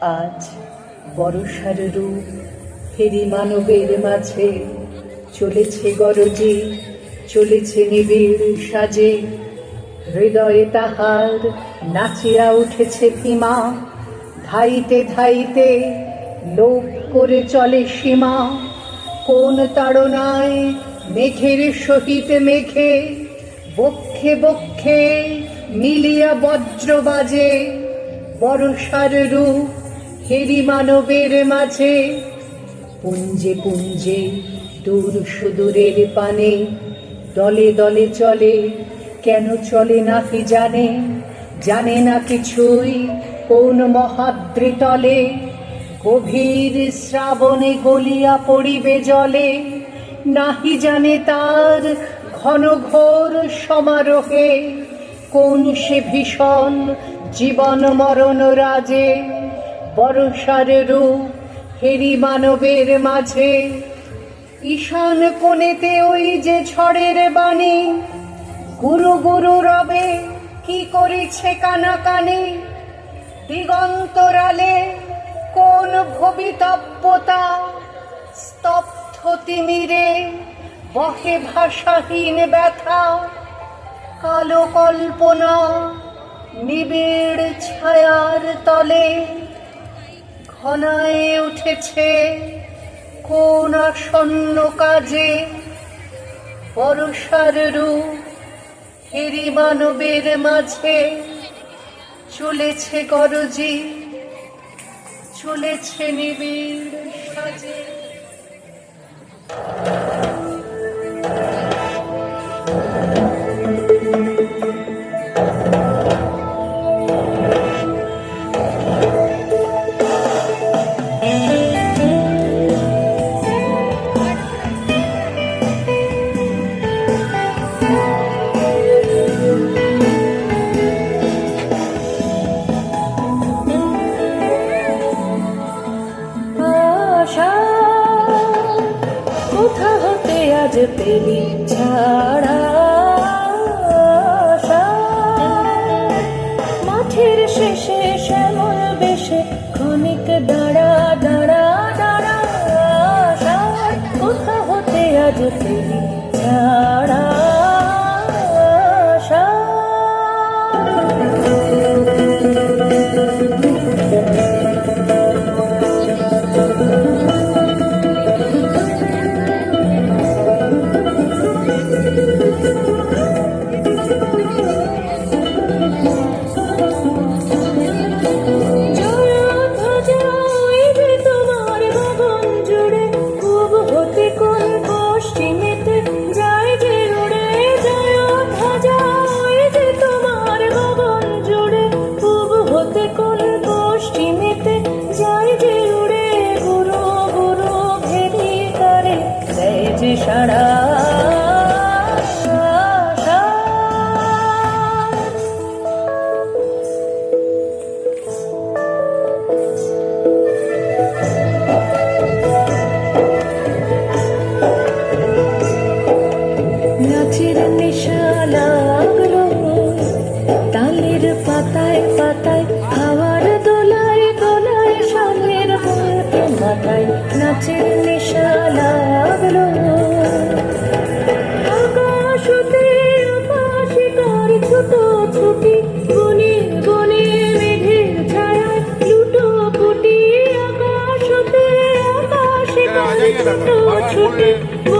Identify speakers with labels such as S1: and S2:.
S1: আজ বরষার রূপ ফেরি মানবের মাঝে চলেছে গরজে, চলেছে নিবিড় সাজে। হৃদয়ে তাহার নাচিয়া উঠেছে ভীমা ধাইতে ধাইতে লোক করে চলে সীমা। কোন তাড়নায় মেঘের সহিত মেঘে, বক্ষে বক্ষে মিলিয়া বজ্র বাজে বরষার রূপ হেরি মানবের মাঝে। পুঞ্জে পুঞ্জে দূর সুদূরের পানে, দলে দলে চলে, কেন চলে না কি জানে? জানে না কিছুই কোন মহাদ্রি তলে। গভীর শ্রাবণে গলিয়া পড়িবে জলে, নাহি জানে তার ঘন ঘোর সমারোহে, কোন সে ভীষণ জীবন মরণ রাজে। বরষার রূপ হেরি মানবের মাঝে। ঈশান কোণেতে ওই যে ছড়ের বাণী, গুরু গুরু রবে, কি করেছে কানা কানে দিগন্তরালে কোন ভবিতব্যতা? স্তব্ধ তিমিরে বহে ভাষাহীন ব্যথা। কালো কল্পনা নিবিড় ছায়ার তলে ঘনায় উঠেছে কোন আসন্ন কাজে। পরসার রূপ হেরি মানবের মাঝে। চলেছে গরজি, চলেছে নিবিড় সাজে।
S2: পেলি ছাড়া? মাঠের শেষে শ্যামল বেশে ক্ষণিক দাঁড়া দাঁড়া দাঁড়া কোথা হতে আজ পেলি সারা নাচের নেশা লাগল তালের পাতায় পাতায় হাওয়ার দোলায় নেশা লাগল 哎，兄弟。